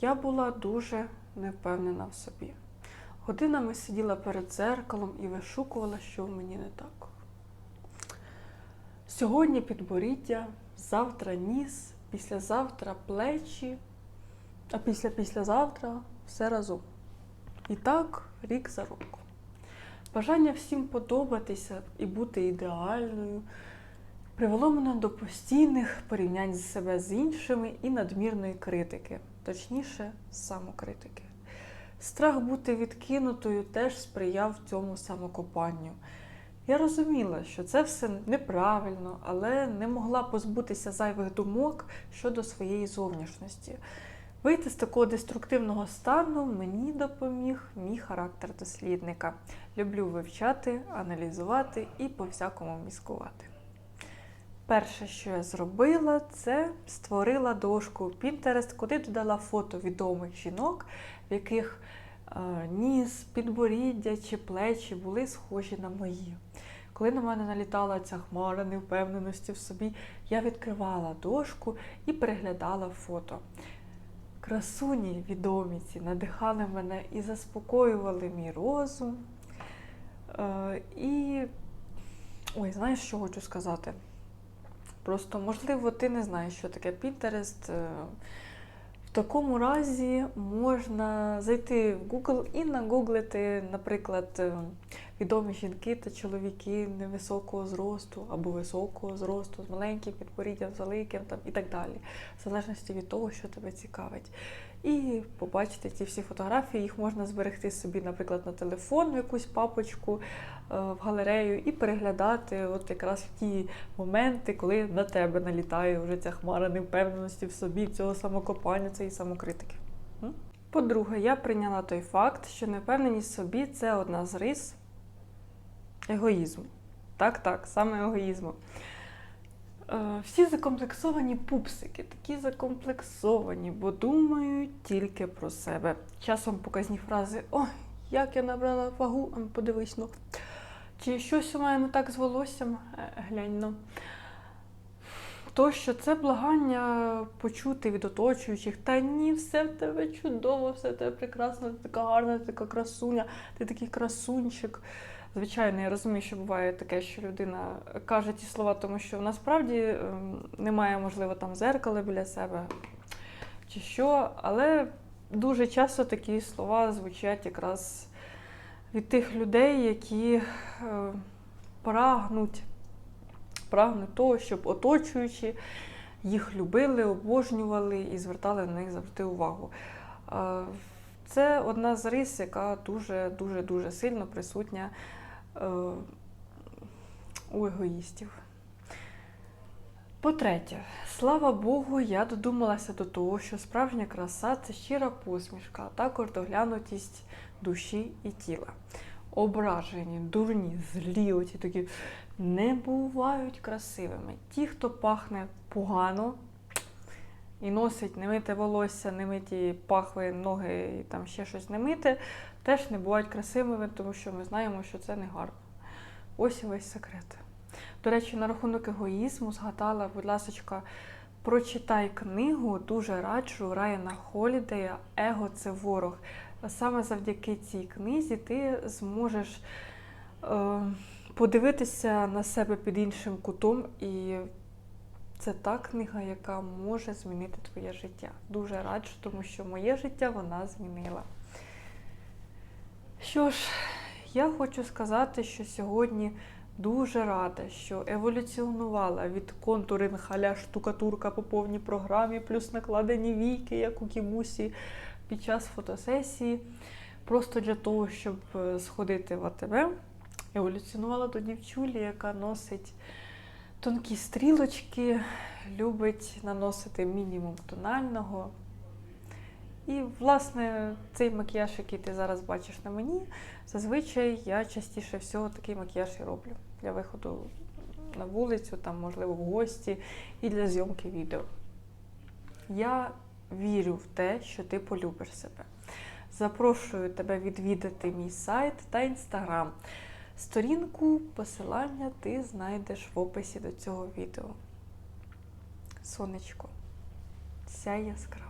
Я була дуже невпевнена в собі. Годинами сиділа перед дзеркалом і вишукувала, що в мені не так. Сьогодні підборіддя, завтра ніс, післязавтра плечі, а після післязавтра все разом. І так рік за роком. Бажання всім подобатися і бути ідеальною привело мене до постійних порівнянь з себе з іншими і надмірної критики, точніше, самокритики. Страх бути відкинутою теж сприяв цьому самокопанню. Я розуміла, що це все неправильно, але не могла позбутися зайвих думок щодо своєї зовнішності. Вийти з такого деструктивного стану мені допоміг мій характер дослідника. Люблю вивчати, аналізувати і по-всякому міскувати. Перше, що я зробила, це створила дошку Pinterest, куди додала фото відомих жінок, в яких е, ніс, підборіддя чи плечі були схожі на мої. Коли на мене налітала ця хмара невпевненості в собі, я відкривала дошку і переглядала фото. Красуні відомі ці надихали мене і заспокоювали мій розум. Е, і ой, знаєш, що хочу сказати? Просто, можливо, ти не знаєш, що таке Pinterest. Е, В такому разі можна зайти в Google і нагуглити, наприклад, е, відомі жінки та чоловіки невисокого зросту або високого зросту, з маленьким підборіддям, з великим там, і так далі, в залежності від того, що тебе цікавить. І побачити ці всі фотографії, їх можна зберегти собі, наприклад, на телефон в якусь папочку, в галерею і переглядати от якраз в ті моменти, коли на тебе налітає вже ця хмара невпевненості в собі, цього самокопання, цієї самокритики. По-друге, я прийняла той факт, що невпевненість в собі це одна з рис егоїзму. Так, так, саме егоїзму. Е, Всі закомплексовані пупсики, такі закомплексовані, бо думають тільки про себе. Часом показні фрази Ой, як я набрала вагу, а ну, подивись ну. Чи щось у мене не так з волоссям? Е, Глянь ну. То, що це благання почути від оточуючих, та ні, все в тебе чудово, все в тебе прекрасно, ти така гарна, ти така красуня, ти такий красунчик. Звичайно, я розумію, що буває таке, що людина каже ті слова, тому що насправді ем, немає, можливо, там зеркала біля себе чи що, але дуже часто такі слова звучать якраз від тих людей, які е, прагнуть, прагнуть того, щоб оточуючи їх любили, обожнювали і звертали на них завжди увагу. Е, Це одна з рис, яка дуже дуже дуже сильно присутня е, у егоїстів. По-третє, слава Богу, я додумалася до того, що справжня краса це щира посмішка, а також доглянутість душі і тіла. Ображені, дурні, злі, оті такі не бувають красивими. Ті, хто пахне погано і носить немите волосся, немиті пахви, ноги і там ще щось немите, теж не бувають красивими, тому що ми знаємо, що це не гарно. Ось і весь секрет. До речі, на рахунок егоїзму згадала, будь ласка, прочитай книгу, дуже раджу Райана Холідея Его це ворог. Саме завдяки цій книзі ти зможеш е, подивитися на себе під іншим кутом, і це та книга, яка може змінити твоє життя. Дуже раджу, тому що моє життя вона змінила. Що ж, я хочу сказати, що сьогодні дуже рада, що еволюціонувала від контуринг халя штукатурка по повній програмі, плюс накладені війки, як у кімусі під час фотосесії. Просто для того, щоб е, сходити в АТБ, еволюціонувала до дівчулі, яка носить тонкі стрілочки, любить наносити мінімум тонального. І, власне, цей макіяж, який ти зараз бачиш на мені, зазвичай я частіше всього такий макіяж і роблю для виходу на вулицю, там, можливо, в гості і для зйомки відео. Я вірю в те, що ти полюбиш себе. Запрошую тебе відвідати мій сайт та інстаграм. Сторінку посилання ти знайдеш в описі до цього відео. Сонечко, сяй яскраво.